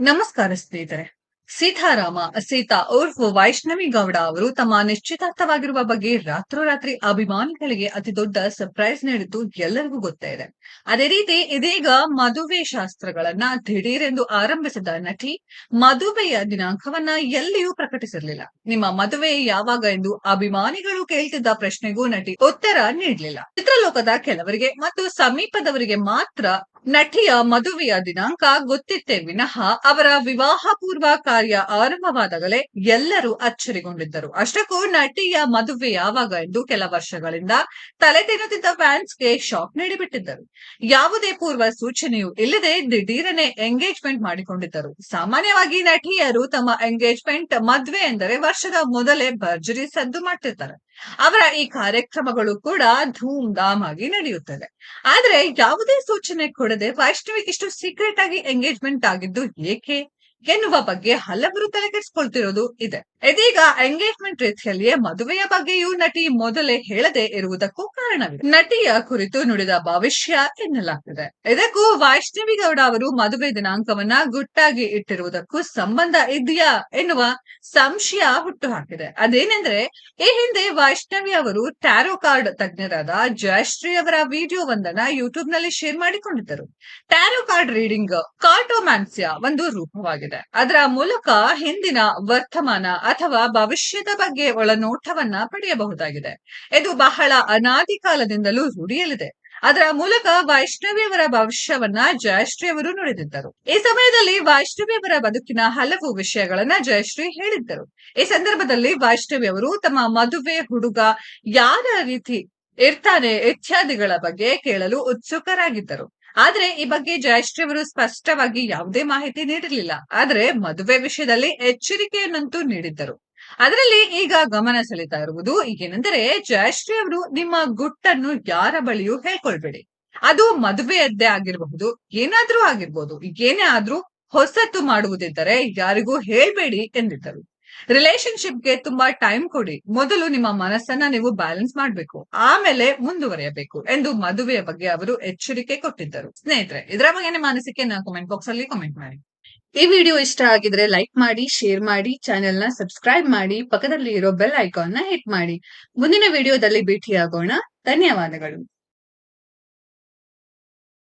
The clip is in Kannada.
ನಮಸ್ಕಾರ ಸ್ನೇಹಿತರೆ. ಸೀತಾರಾಮ, ಸೀತಾ ಉರ್ಫ್ ವೈಷ್ಣವಿ ಗೌಡ ಅವರು ತಮ್ಮ ನಿಶ್ಚಿತಾರ್ಥವಾಗಿರುವ ಬಗ್ಗೆ ರಾತ್ರೋರಾತ್ರಿ ಅಭಿಮಾನಿಗಳಿಗೆ ಅತಿ ದೊಡ್ಡ ಸರ್ಪ್ರೈಸ್ ನೀಡಿದ್ದು ಎಲ್ಲರಿಗೂ ಗೊತ್ತೇ ಇದೆ. ಅದೇ ರೀತಿ ಇದೀಗ ಮದುವೆ ಶಾಸ್ತ್ರಗಳನ್ನ ದಿಢೀರೆಂದು ಆರಂಭಿಸಿದ ನಟಿ ಮದುವೆಯ ದಿನಾಂಕವನ್ನ ಎಲ್ಲಿಯೂ ಪ್ರಕಟಿಸಿರಲಿಲ್ಲ. ನಿಮ್ಮ ಮದುವೆ ಯಾವಾಗ ಎಂದು ಅಭಿಮಾನಿಗಳು ಕೇಳ್ತಿದ್ದ ಪ್ರಶ್ನೆಗೂ ನಟಿ ಉತ್ತರ ನೀಡಲಿಲ್ಲ. ಚಿತ್ರಲೋಕದ ಕೆಲವರಿಗೆ ಮತ್ತು ಸಮೀಪದವರಿಗೆ ಮಾತ್ರ ನಟಿಯ ಮದುವೆಯ ದಿನಾಂಕ ಗೊತ್ತಿತ್ತೇ. ವಿನಃ ಅವರ ವಿವಾಹ ಪೂರ್ವ ಕಾರ್ಯ ಆರಂಭವಾದಾಗಲೇ ಎಲ್ಲರೂ ಅಚ್ಚರಿಗೊಂಡಿದ್ದರು. ಅಷ್ಟಕ್ಕೂ ನಟಿಯ ಮದುವೆ ಯಾವಾಗ ಎಂದು ಕೆಲ ವರ್ಷಗಳಿಂದ ತಲೆ ತಿನ್ನುತ್ತಿದ್ದ ಫ್ಯಾನ್ಸ್ಗೆ ಶಾಕ್ ನೀಡಿಬಿಟ್ಟಿದ್ದರು. ಯಾವುದೇ ಪೂರ್ವ ಸೂಚನೆಯೂ ಇಲ್ಲದೆ ದಿಢೀರನೆ ಎಂಗೇಜ್ಮೆಂಟ್ ಮಾಡಿಕೊಂಡಿದ್ದರು. ಸಾಮಾನ್ಯವಾಗಿ ನಟಿಯರು ತಮ್ಮ ಎಂಗೇಜ್ಮೆಂಟ್ ಮದುವೆ ಎಂದರೆ ವರ್ಷದ ಮೊದಲೇ ಭರ್ಜರಿ ಸದ್ದು ಮಾಡ್ತಿರ್ತಾರೆ. ಅವರ ಈ ಕಾರ್ಯಕ್ರಮಗಳು ಕೂಡ ಧೂಮ್ ಧಾಮ್ ಆಗಿ ನಡೆಯುತ್ತದೆ ಆದ್ರೆ ಯಾವುದೇ ಸೂಚನೆ ಕೊಡದೆ ವೈಷ್ಣವಿ ಇಷ್ಟು ಸೀಕ್ರೆಟ್ ಆಗಿ ಎಂಗೇಜ್ಮೆಂಟ್ ಆಗಿದ್ದು ಏಕೆ? ಎನ್ನುವ ಬಗ್ಗೆ ಹಲವರು ತಲೆಕೆಡಿಸಿಕೊಳ್ತಿರೋದು ಇದೆ. ಇದೀಗ ಎಂಗೇಜ್ಮೆಂಟ್ ರೀತಿಯಲ್ಲಿಯೇ ಮದುವೆಯ ಬಗ್ಗೆಯೂ ನಟಿ ಮೊದಲೇ ಹೇಳದೆ ಇರುವುದಕ್ಕೂ ಕಾರಣವಿದೆ. ನಟಿಯ ಕುರಿತು ನುಡಿದ ಭವಿಷ್ಯ ಎನ್ನಲಾಗ್ತಿದೆ ಇದಕ್ಕೂ ವೈಷ್ಣವಿ ಗೌಡ ಅವರು ಮದುವೆ ದಿನಾಂಕವನ್ನ ಗುಟ್ಟಾಗಿ ಇಟ್ಟಿರುವುದಕ್ಕೂ ಸಂಬಂಧ ಇದೆಯಾ ಎನ್ನುವ ಸಂಶಯ ಹುಟ್ಟುಹಾಕಿದೆ. ಅದೇನೆಂದ್ರೆ, ಈ ಹಿಂದೆ ವೈಷ್ಣವಿ ಅವರು ಟ್ಯಾರೋ ಕಾರ್ಡ್ ತಜ್ಞರಾದ ಜಯಶ್ರೀ ಅವರ ವಿಡಿಯೋ ಒಂದನ್ನ ಯೂಟ್ಯೂಬ್ನಲ್ಲಿ ಶೇರ್ ಮಾಡಿಕೊಂಡಿದ್ದರು. ಟ್ಯಾರೋ ಕಾರ್ಡ್ ರೀಡಿಂಗ್ ಕಾರ್ಟೋಮ್ಯಾನ್ಸಿಯ ಒಂದು ರೂಪವಾಗಿದೆ. ಅದರ ಮೂಲಕ ಹಿಂದಿನ ವರ್ತಮಾನ ಅಥವಾ ಭವಿಷ್ಯದ ಬಗ್ಗೆ ಒಳನೋಟವನ್ನ ಪಡೆಯಬಹುದಾಗಿದೆ. ಇದು ಬಹಳ ಅನಾದಿ ಕಾಲದಿಂದಲೂ ರೂಢಿಯಲ್ಲಿದೆ. ಅದರ ಮೂಲಕ ವೈಷ್ಣವಿಯವರ ಭವಿಷ್ಯವನ್ನ ಜಯಶ್ರೀ ಅವರು ನುಡಿದಿದ್ದರು. ಈ ಸಮಯದಲ್ಲಿ ವೈಷ್ಣವಿಯವರ ಬದುಕಿನ ಹಲವು ವಿಷಯಗಳನ್ನ ಜಯಶ್ರೀ ಹೇಳಿದ್ದರು. ಈ ಸಂದರ್ಭದಲ್ಲಿ ವೈಷ್ಣವಿ ಅವರು ತಮ್ಮ ಮದುವೆ, ಹುಡುಗ ಯಾರ ರೀತಿ ಇರ್ತಾನೆ ಇತ್ಯಾದಿಗಳ ಬಗ್ಗೆ ಕೇಳಲು ಉತ್ಸುಕರಾಗಿದ್ದರು. ಆದ್ರೆ ಈ ಬಗ್ಗೆ ಜಯಶ್ರೀ ಅವರು ಸ್ಪಷ್ಟವಾಗಿ ಯಾವುದೇ ಮಾಹಿತಿ ನೀಡಿರಲಿಲ್ಲ. ಆದ್ರೆ ಮದುವೆ ವಿಷಯದಲ್ಲಿ ಎಚ್ಚರಿಕೆಯನ್ನಂತೂ ನೀಡಿದ್ದರು. ಅದರಲ್ಲಿ ಈಗ ಗಮನ ಸೆಳೀತಾ ಇರುವುದು ಏನೆಂದರೆ ಜಯಶ್ರೀ ಅವರು ನಿಮ್ಮ ಗುಟ್ಟನ್ನು ಯಾರ ಬಳಿಯೂ ಹೇಳ್ಕೊಳ್ಬೇಡಿ. ಅದು ಮದುವೆಯದ್ದೇ ಆಗಿರಬಹುದು, ಏನಾದ್ರೂ ಆಗಿರ್ಬೋದು, ಏನೇ ಆದ್ರೂ ಹೊಸತು ಮಾಡುವುದಿದ್ದರೆ ಯಾರಿಗೂ ಹೇಳ್ಬೇಡಿ ಎಂದಿದ್ದರು. ರಿಲೇಶನ್ಶಿಪ್ಗೆ ತುಂಬಾ ಟೈಮ್ ಕೊಡಿ. ಮೊದಲು ನಿಮ್ಮ ಮನಸ್ಸನ್ನ ನೀವು ಬ್ಯಾಲೆನ್ಸ್ ಮಾಡಬೇಕು. ಆಮೇಲೆ ಮುಂದುವರಿಯಬೇಕು ಎಂದು ಮದುವೆಯ ಬಗ್ಗೆ ಅವರು ಎಚ್ಚರಿಕೆ ಕೊಟ್ಟಿದ್ದರು. ಸ್ನೇಹಿತರೆ, ಇದರ ಬಗ್ಗೆ ನಿಮ್ಮ ನಾ ಕಾಮೆಂಟ್ ಬಾಕ್ಸ್ ಅಲ್ಲಿ ಕಾಮೆಂಟ್ ಮಾಡಿ. ಈ ವಿಡಿಯೋ ಇಷ್ಟ ಆಗಿದ್ರೆ ಲೈಕ್ ಮಾಡಿ ಶೇರ್ ಮಾಡಿ ಚಾನೆಲ್ನ ಸಬ್ಸ್ಕ್ರೈಬ್ ಮಾಡಿ ಪಕ್ಕದಲ್ಲಿ ಇರೋ ಬೆಲ್ ಐಕಾನ್ನ ಹಿಟ್ ಮಾಡಿ. ಮುಂದಿನ ವಿಡಿಯೋದಲ್ಲಿ ಭೇಟಿಯಾಗೋಣ. ಧನ್ಯವಾದಗಳು.